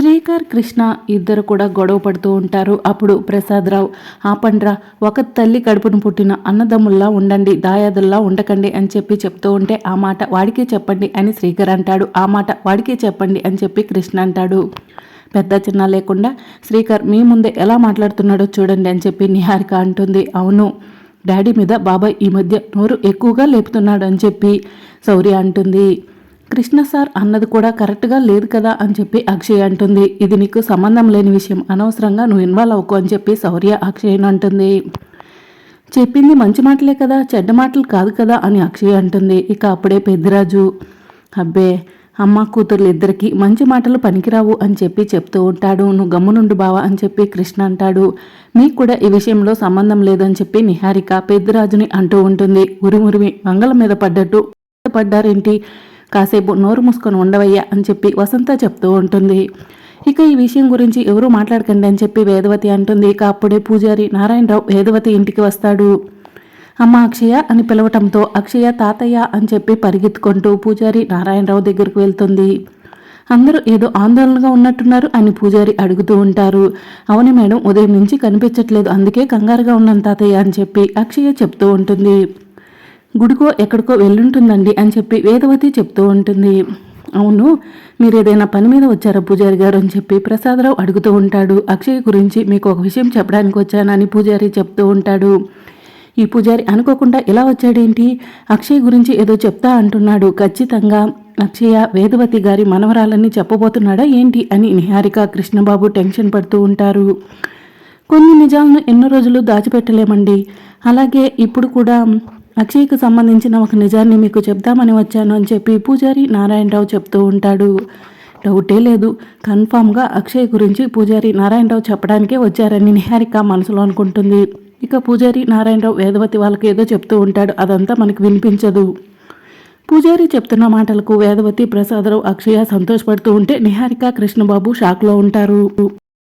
శ్రీకర్ కృష్ణ ఇద్దరు కూడా గొడవ పడుతూ ఉంటారు. అప్పుడు ప్రసాదరావు ఆపండ్రా ఒక తల్లి కడుపును పుట్టిన అన్నదమ్ముల్లా ఉండండి దాయాదుల్లా ఉండకండి అని చెప్పి చెప్తూ ఉంటే ఆ మాట వాడికే చెప్పండి అని శ్రీకర్ అంటాడు. ఆ మాట వాడికే చెప్పండి అని చెప్పి కృష్ణ అంటాడు. పెద్ద చిన్న లేకుండా శ్రీకర్ మీ ముందే ఎలా మాట్లాడుతున్నాడో చూడండి అని చెప్పి నిహారిక అంటుంది. అవును డాడీ మీద బాబాయ్ ఈ మధ్య నోరు ఎక్కువగా లేపుతున్నాడు అని చెప్పి శౌర్య అంటుంది. కృష్ణ సార్ అన్నది కూడా కరెక్ట్గా లేదు కదా అని చెప్పి అక్షయ్ అంటుంది. ఇది నీకు సంబంధం లేని విషయం. అనవసరంగా నువ్వు ఇన్వాల్వ్ అవ్వకు అని చెప్పి శౌర్య అక్షయ్ని అంటుంది. చెప్పింది మంచి మాటలే కదా చెడ్డ మాటలు కాదు కదా అని అక్షయ్ అంటుంది. ఇక అప్పుడే పెద్దిరాజు అబ్బే అమ్మ కూతుర్లు ఇద్దరికి మంచి మాటలు పనికిరావు అని చెప్పి చెప్తూ ఉంటాడు. నువ్వు గమ్మునుండు బావా అని చెప్పి కృష్ణ అంటాడు. నీకు కూడా ఈ విషయంలో సంబంధం లేదని చెప్పి నిహారిక పెద్దిరాజుని అంటూ ఉంటుంది. ఉరిమురిమి మంగళం మీద పడ్డట్టు పడ్డారేంటి? కాసేపు నోరు మూసుకొని ఉండవయ్యా అని చెప్పి వసంత చెప్తూ ఉంటుంది. ఇక ఈ విషయం గురించి ఎవరూ మాట్లాడకండి అని చెప్పి వేదవతి అంటుంది. ఇక అప్పుడే పూజారి నారాయణరావు వేదవతి ఇంటికి వస్తాడు. అమ్మ అక్షయ అని పిలవటంతో అక్షయ తాతయ్య అని చెప్పి పరిగెత్తుకుంటూ పూజారి నారాయణరావు దగ్గరకు వెళ్తుంది. అందరూ ఏదో ఆందోళనగా ఉన్నట్టున్నారు అని పూజారి అడుగుతూ ఉంటారు. అవును మేడం ఉదయం నుంచి కనిపించట్లేదు. అందుకే కంగారుగా ఉన్నాను తాతయ్య అని చెప్పి అక్షయ చెప్తూ ఉంటుంది. గుడికో ఎక్కడికో వెళ్ళుంటుందండి అని చెప్పి వేదవతి చెప్తూ ఉంటుంది. అవును మీరు ఏదైనా పని మీద వచ్చారా పూజారి గారు అని చెప్పి ప్రసాదరావు అడుగుతూ ఉంటాడు. అక్షయ్ గురించి మీకు ఒక విషయం చెప్పడానికి వచ్చానని పూజారి చెప్తూ ఉంటాడు. ఈ పూజారి అనుకోకుండా ఇలా వచ్చాడేంటి? అక్షయ్ గురించి ఏదో చెప్తా అంటున్నాడు. ఖచ్చితంగా అక్షయ వేదవతి గారి మనవరాలని చెప్పబోతున్నాడా ఏంటి అని నిహారిక కృష్ణబాబు టెన్షన్ పడుతూ ఉంటారు. కొన్ని నిజాలను ఎన్నో రోజులు దాచిపెట్టలేమండి. అలాగే ఇప్పుడు కూడా అక్షయ్కు సంబంధించిన ఒక నిజాన్ని మీకు చెప్దామని వచ్చాను అని చెప్పి పూజారి నారాయణరావు చెప్తూ ఉంటాడు. డౌటే లేదు. కన్ఫామ్గా అక్షయ్ గురించి పూజారి నారాయణరావు చెప్పడానికే వచ్చారని నిహారిక మనసులో అనుకుంటుంది. ఇక పూజారి నారాయణరావు వేదవతి వాళ్ళకి ఏదో చెప్తూ ఉంటాడు. అదంతా మనకు వినిపించదు. పూజారి చెప్తున్న మాటలకు వేదవతి ప్రసాదరావు అక్షయ సంతోషపడుతూ ఉంటే నిహారిక కృష్ణబాబు షాక్లో ఉంటారు.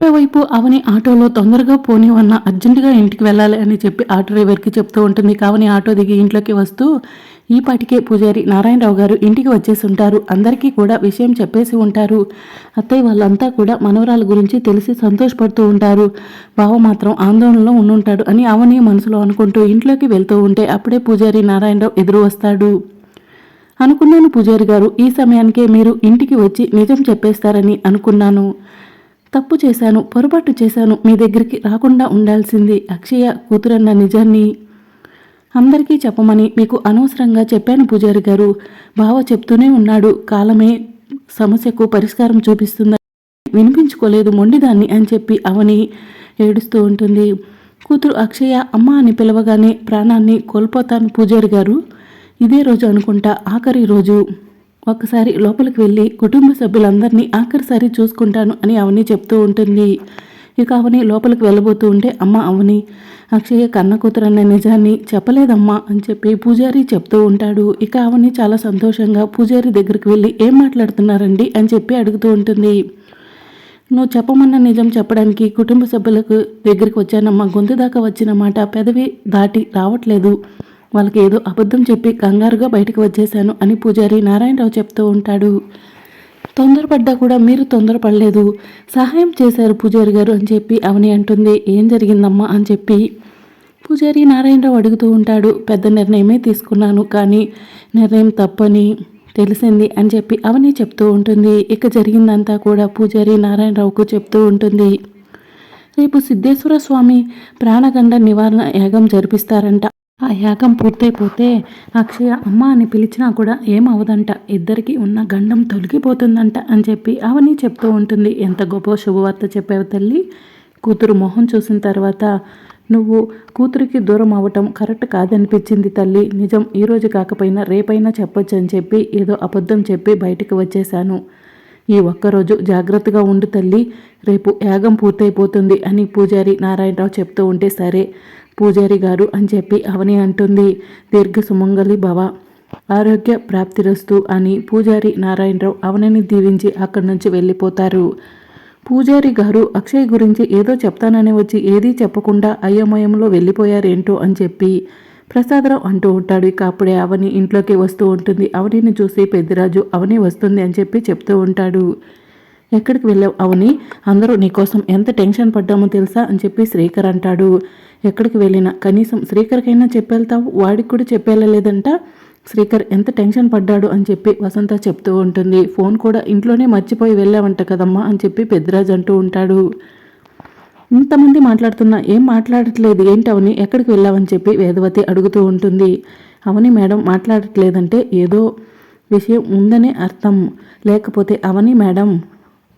వైపు అవని ఆటోలో తొందరగా పోనివన్న అర్జెంటుగా ఇంటికి వెళ్ళాలి అని చెప్పి ఆటో డ్రైవర్కి చెప్తూ ఉంటుంది. కావని ఆటో దిగి ఇంట్లోకి వస్తూ ఈ పాటికే పూజారి నారాయణరావు గారు ఇంటికి వచ్చేసి ఉంటారు. అందరికీ కూడా విషయం చెప్పేసి ఉంటారు. అత్తయ్య వాళ్ళంతా కూడా మనవరాల గురించి తెలిసి సంతోషపడుతూ ఉంటారు. బావ మాత్రం ఆందోళనలో ఉండుంటాడు అని అవని మనసులో అనుకుంటూ ఇంట్లోకి వెళ్తూ ఉంటే అప్పుడే పూజారి నారాయణరావు ఎదురు వస్తాడు. అనుకున్నాను పూజారి గారు ఈ సమయానికే మీరు ఇంటికి వచ్చి నిజం చెప్పేస్తారని అనుకున్నాను. తప్పు చేశాను పొరపాటు చేశాను మీ దగ్గరికి రాకుండా ఉండాల్సింది అక్షయ కూతురన్న నిజాన్ని అందరికీ చెప్పమని మీకు అనవసరంగా చెప్పాను పూజారి గారు. బావ చెప్తూనే ఉన్నాడు కాలమే సమస్యకు పరిష్కారం చూపిస్తుందని. వినిపించుకోలేదు మొండిదాన్ని అని చెప్పి అవని ఏడుస్తూ ఉంటుంది. కూతురు అక్షయ అమ్మ అని పిలవగానే ప్రాణాన్ని కోల్పోతాను పూజారి గారు. ఇదే రోజు అనుకుంటా ఆఖరి రోజు. ఒక్కసారి లోపలికి వెళ్ళి కుటుంబ సభ్యులందరినీ ఆఖరిసారి చూసుకుంటాను అని అవని చెప్తూ ఉంటుంది. ఇక అవని లోపలికి వెళ్ళబోతూ ఉంటే అమ్మ అవని అక్షయ కన్న కూతురన్న నిజాన్ని చెప్పలేదమ్మా అని చెప్పి పూజారి చెప్తూ ఉంటాడు. ఇక అవని చాలా సంతోషంగా పూజారి దగ్గరికి వెళ్ళి ఏం మాట్లాడుతున్నారండి అని చెప్పి అడుగుతూ ఉంటుంది. నువ్వు చెప్పమన్న నిజం చెప్పడానికి కుటుంబ సభ్యులకు దగ్గరికి వచ్చానమ్మా గొంతు దాకా వచ్చిన మాట పెదవి దాటి రావట్లేదు. వాళ్ళకి ఏదో అబద్ధం చెప్పి కంగారుగా బయటకు వచ్చేశాను అని పూజారి నారాయణరావు చెప్తూ ఉంటాడు. తొందరపడ్డా కూడా మీరు తొందరపడలేదు. సహాయం చేశారు పూజారి గారు అని చెప్పి అవని అంటుంది. ఏం జరిగిందమ్మా అని చెప్పి పూజారి నారాయణరావు అడుగుతూ ఉంటాడు. పెద్ద నిర్ణయమే తీసుకున్నాను కానీ నిర్ణయం తప్పని తెలిసింది అని చెప్పి అవని చెప్తూ ఉంటుంది. ఇక జరిగిందంతా కూడా పూజారి నారాయణరావుకు చెప్తూ ఉంటుంది. రేపు సిద్ధేశ్వర స్వామి ప్రాణగండ నివారణ యాగం జరిపిస్తారంట. ఆ యాగం పూర్తయిపోతే అక్షయ అమ్మ అని పిలిచినా కూడా ఏమవదంట ఇద్దరికి ఉన్న గండం తొలగిపోతుందంట అని చెప్పి అవని చెప్తూ ఉంటుంది. ఎంత గొప్ప శుభవార్త చెప్పావు తల్లి. కూతురు మొహం చూసిన తర్వాత నువ్వు కూతురికి దూరం అవ్వటం కరెక్ట్ కాదనిపించింది తల్లి. నిజం ఈరోజు కాకపోయినా రేపైనా చెప్పొచ్చు అని చెప్పి ఏదో అబద్ధం చెప్పి బయటకు వచ్చేశాను. ఈ ఒక్కరోజు జాగ్రత్తగా ఉండు తల్లి. రేపు యాగం పూర్తయిపోతుంది అని పూజారి నారాయణరావు చెప్తూ ఉంటే సరే. పూజారి గారు అని చెప్పి అవని అంటుంది. దీర్ఘ సుమంగలి భవ. ఆరోగ్య ప్రాప్తిరస్తు అని పూజారి నారాయణరావు అవనని దీవించి అక్కడి నుంచి వెళ్ళిపోతారు. పూజారి గారు అక్షయ్ గురించి ఏదో చెప్తానని వచ్చి ఏదీ చెప్పకుండా అయోమయంలో వెళ్ళిపోయారేంటో అని చెప్పి ప్రసాదరావు అంటూ ఉంటాడు. ఇక అప్పుడే అవని ఇంట్లోకి వస్తూ ఉంటుంది. అవనిని చూసి పెద్దిరాజు అవని వస్తుంది అని చెప్పి చెప్తూ ఉంటాడు. ఎక్కడికి వెళ్ళావు? అవని అందరూ నీకోసం ఎంత టెన్షన్ పడ్డామో తెలుసా అని చెప్పి శ్రీకర్ అంటాడు. ఎక్కడికి వెళ్ళినా? కనీసం శ్రీకర్కైనా చెప్పెళ్తావు? వాడికి కూడా చెప్పేళ్ళలేదంట శ్రీకర్ ఎంత టెన్షన్ పడ్డాడు అని చెప్పి వసంత చెప్తూ ఉంటుంది. ఫోన్ కూడా ఇంట్లోనే మర్చిపోయి వెళ్ళావంట కదమ్మా అని చెప్పి పెద్దరాజు అంటూ ఉంటాడు. ఇంతమంది మాట్లాడుతున్నా ఏం మాట్లాడట్లేదు? ఏంటి అవని? ఎక్కడికి వెళ్ళావని చెప్పి వేదవతి అడుగుతూ ఉంటుంది. అవని మేడం మాట్లాడట్లేదంటే ఏదో విషయం ఉందనే అర్థం. లేకపోతే అవని మేడం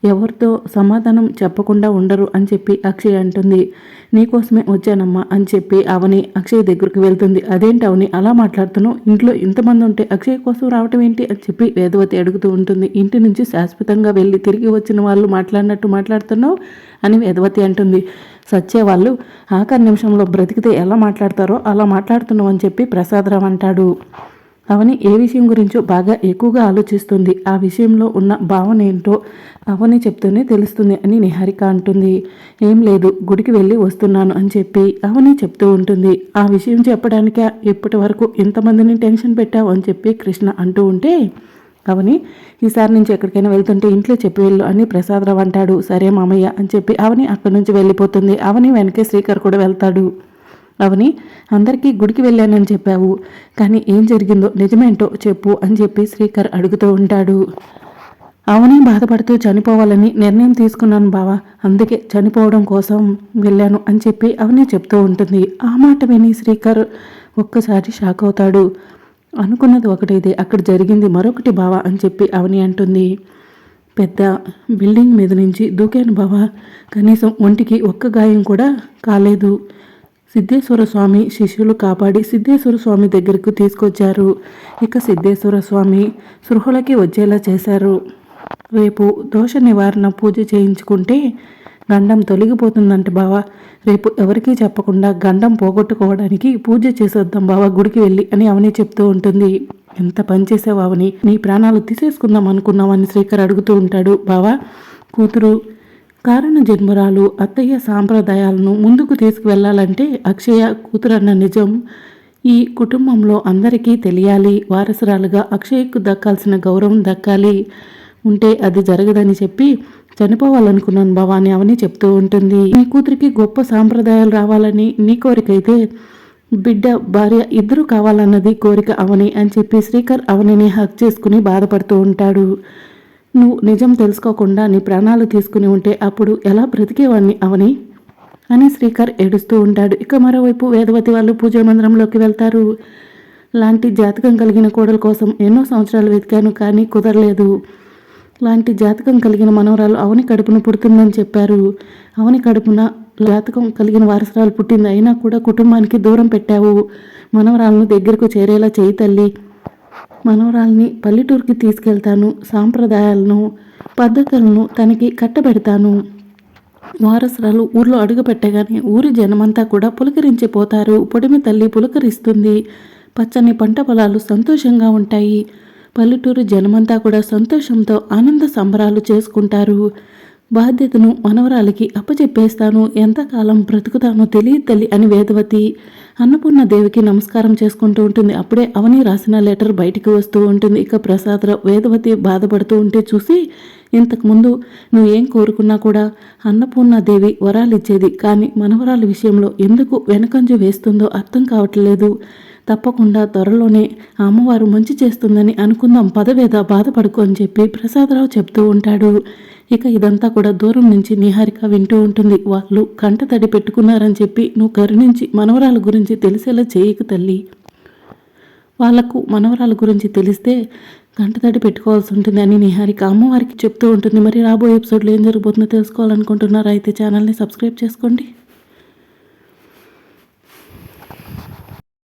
ఎవరితో సమాధానం చెప్పకుండా ఉండరు అని చెప్పి అక్షయ్ అంటుంది. నీకోసమే వచ్చానమ్మా అని చెప్పి అవని అక్షయ్ దగ్గరికి వెళ్తుంది. అదేంటి అవని? అలా మాట్లాడుతున్నావు? ఇంట్లో ఇంతమంది ఉంటే అక్షయ్ కోసం రావటం ఏంటి? అని చెప్పి వేదవతి అడుగుతూ ఉంటుంది. ఇంటి నుంచి శాశ్వతంగా వెళ్ళి తిరిగి వచ్చిన వాళ్ళు మాట్లాడినట్టు మాట్లాడుతున్నావు? అని వేదవతి అంటుంది. సచ్చే వాళ్ళు ఆఖరి నిమిషంలో బ్రతికితే ఎలా మాట్లాడతారో అలా మాట్లాడుతున్నావు అని చెప్పి ప్రసాదరావు అంటాడు. అవని ఏ విషయం గురించో బాగా ఎక్కువగా ఆలోచిస్తుంది. ఆ విషయంలో ఉన్న భావన ఏంటో అవని చెప్తూనే తెలుస్తుంది అని నిహారిక అంటుంది. ఏం లేదు గుడికి వెళ్ళి వస్తున్నాను అని చెప్పి అవని చెప్తూ ఉంటుంది. ఆ విషయం చెప్పడానికే? ఇప్పటి వరకు ఎంతమందిని టెన్షన్ పెట్టావు అని చెప్పి కృష్ణ అంటూ ఉంటే అవని ఈసారి నుంచి ఎక్కడికైనా వెళ్తుంటే ఇంట్లో చెప్పి వెళ్ళు అని ప్రసాదరావు అంటాడు. సరే మామయ్య అని చెప్పి అవని అక్కడి నుంచి వెళ్ళిపోతుంది. అవని వెనకే శ్రీకర్ కూడా వెళ్తాడు. అవని అందరికీ గుడికి వెళ్ళానని చెప్పావు కానీ ఏం జరిగిందో నిజమేంటో చెప్పు అని చెప్పి శ్రీకర్ అడుగుతూ ఉంటాడు. అవని బాధపడుతూ చనిపోవాలని నిర్ణయం తీసుకున్నాను బావా అందుకే చనిపోవడం కోసం వెళ్ళాను అని చెప్పి అవని చెప్తూ ఉంటుంది. ఆ మాట విని శ్రీకర్ ఒక్కసారి షాక్ అవుతాడు. అనుకున్నది ఒకటైతే అక్కడ జరిగింది మరొకటి బావా అని చెప్పి అవని అంటుంది. పెద్ద బిల్డింగ్ మీద నుంచి దూకాను బావా కనీసం ఒంటికి ఒక్క గాయం కూడా కాలేదు. సిద్ధేశ్వర స్వామి శిష్యులు కాపాడి సిద్ధేశ్వర స్వామి దగ్గరకు తీసుకొచ్చారు. ఇక సిద్ధేశ్వర స్వామి సృహులకి వచ్చేలా చేశారు. రేపు దోష నివారణ పూజ చేయించుకుంటే గండం తొలగిపోతుందంట బావ. రేపు ఎవరికీ చెప్పకుండా గండం పోగొట్టుకోవడానికి పూజ చేసేద్దాం బావా గుడికి వెళ్ళి అని అవని చెప్తూ ఉంటుంది. ఎంత పనిచేసావు అవని? నీ ప్రాణాలు తీసేసుకుందాం అనుకున్నామని శ్రీకర్ అడుగుతూ ఉంటాడు. బావా కూతురు కారణ జన్మరాలు అత్తయ్య సాంప్రదాయాలను ముందుకు తీసుకువెళ్ళాలంటే అక్షయ కూతురన్న నిజం ఈ కుటుంబంలో అందరికీ తెలియాలి. వారసురాలుగా అక్షయ్కు దక్కాల్సిన గౌరవం దక్కాలి. ఉంటే అది జరగదని చెప్పి చనిపోవాలనుకున్నాను భవాని అవని చెప్తూ ఉంటుంది. నీ కూతురికి గొప్ప సాంప్రదాయాలు రావాలని నీ కోరికైతే బిడ్డ భార్య ఇద్దరు కావాలన్నది కోరిక అవని అని చెప్పి శ్రీకర్ అవనిని హక్ చేసుకుని బాధపడుతూ ఉంటాడు. నువ్వు నిజం తెలుసుకోకుండా నీ ప్రాణాలు తీసుకుని ఉంటే అప్పుడు ఎలా బ్రతికేవాడిని అవని? అని శ్రీకర్ ఏడుస్తూ ఉంటాడు. ఇక మరోవైపు వేదవతి వాళ్ళు పూజా మందిరంలోకి వెళ్తారు. లాంటి జాతకం కలిగిన కోడల కోసం ఎన్నో సంవత్సరాలు వెతికాను కానీ కుదరలేదు. లాంటి జాతకం కలిగిన మనవరాలు అవని కడుపున పుడుతుందని చెప్పారు. అవని కడుపున జాతకం కలిగిన వారసరాలు పుట్టింది అయినా కూడా కుటుంబానికి దూరం పెట్టావు. మనవరాలను దగ్గరకు చేరేలా చేయి తల్లి. మనవరాల్ని పల్లెటూరుకి తీసుకెళ్తాను సాంప్రదాయాలను పద్ధతులను తనకి కట్టబెడతాను. వారసురాలు ఊర్లో అడుగుపెట్టగానే ఊరి జనమంతా కూడా పులకరించిపోతారు. పొడిమి తల్లి పులకరిస్తుంది. పచ్చని పంట పొలాలు సంతోషంగా ఉంటాయి. పల్లెటూరు జనమంతా కూడా సంతోషంతో ఆనంద సంబరాలు చేసుకుంటారు. బాధ్యతను మనవరాలికి అప్పచెప్పేస్తాను ఎంతకాలం బ్రతుకుతానో తెలియదు తల్లి అని వేదవతి అన్నపూర్ణ దేవికి నమస్కారం చేసుకుంటూ ఉంటుంది. అప్పుడే అవని రాసిన లెటర్ బయటికి వస్తూ ఉంటుంది. ఇక ప్రసాదరావు వేదవతి బాధపడుతూ ఉంటే చూసి ఇంతకుముందు నువ్వేం కోరుకున్నా కూడా అన్నపూర్ణాదేవి వరాలిచ్చేది. కానీ మనవరాల విషయంలో ఎందుకు వెనకంజు వేస్తుందో అర్థం కావట్లేదు. తప్పకుండా త్వరలోనే అమ్మవారు మంచి చేస్తుందని అనుకుందాం పదవేద బాధపడుకు అని చెప్పి ప్రసాదరావు చెప్తూ ఉంటాడు. ఇక ఇదంతా కూడా దూరం నుంచి నిహారిక వింటూ ఉంటుంది. వాళ్ళు కంట తడి పెట్టుకున్నారని చెప్పి నువ్వు కరుణించి మనవరాల గురించి తెలిసేలా చేయకు తల్లి. వాళ్ళకు మనవరాల గురించి తెలిస్తే గంట తడి పెట్టుకోవాల్సి ఉంటుంది అని నిహారిక అమ్మవారికి చెప్తూ ఉంటుంది. మరి రాబోయే ఎపిసోడ్లో ఏం జరగబోతుందో తెలుసుకోవాలనుకుంటున్నారా? అయితే ఛానల్ని సబ్స్క్రైబ్ చేసుకోండి.